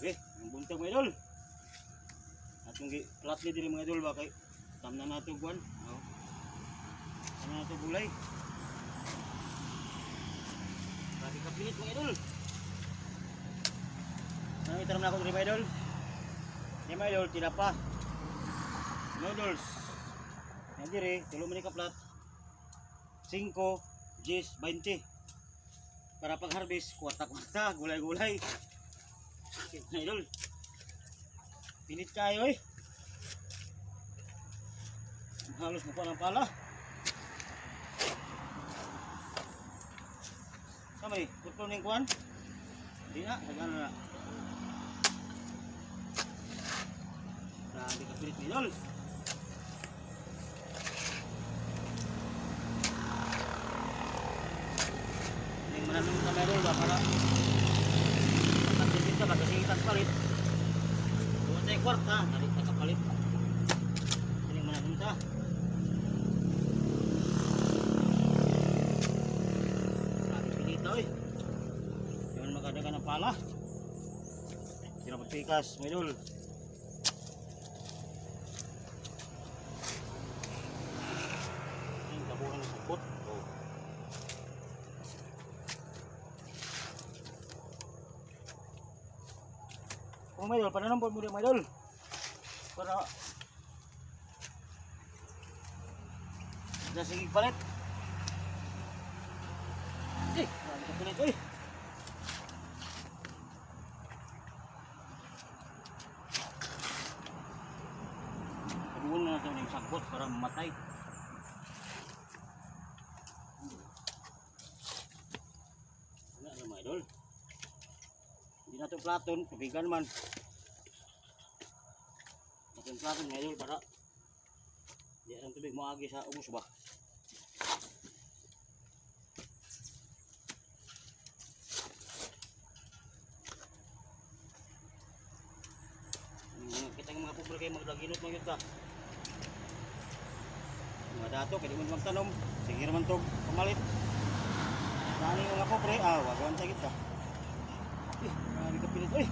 Grabe, ang buntag mga idol. Atong gi plat ni diri mga idol ba kay tamna nato buwan. Oh. Tamna nato gulay. Grabe ka pilit mga idol. Ano itaram na ako diri mga idol? Ni mga idol tinapa. Noodles. Yan diri, tulo man ka plat. 5, 10, 20. Para pag harvest, kwarta-kwarta, gulay-gulay. Mga idol. Pilit kayo eh. Halos mo pa ng pala. Samay, tutlo ng kuwan. Hindi na, nagano na. Grabe ka pilit mga idol. Yung mananong na meron ba para Pagkakitin ka ba kasi itas palit Buwan tayo kwarta, nalit na kapalit Yung mananong ta Grabe pinita eh Yung magkadaga ng pala Sino magpikas, may idol Yung tabuhan ng sapot Oh Kung may idol, pananampon mo din mga idol. Para Sa sige palit. Eh, marami ka palit eh. Kabuhan na natin yung sagbot para mamatay. Wala na mga idol. Ito platon, tubigan man. Natin platon idol para di ang tubig mo agi sa ubos ba. Mga kita mga pobre kayo maglaginot mga yun ka. Mga dato, pwede mo naman tanom. Sige naman to, pamalit. Nani mga pobre, ah, wagawan sa kita. Eh!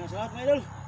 Yan, salamat mga idol.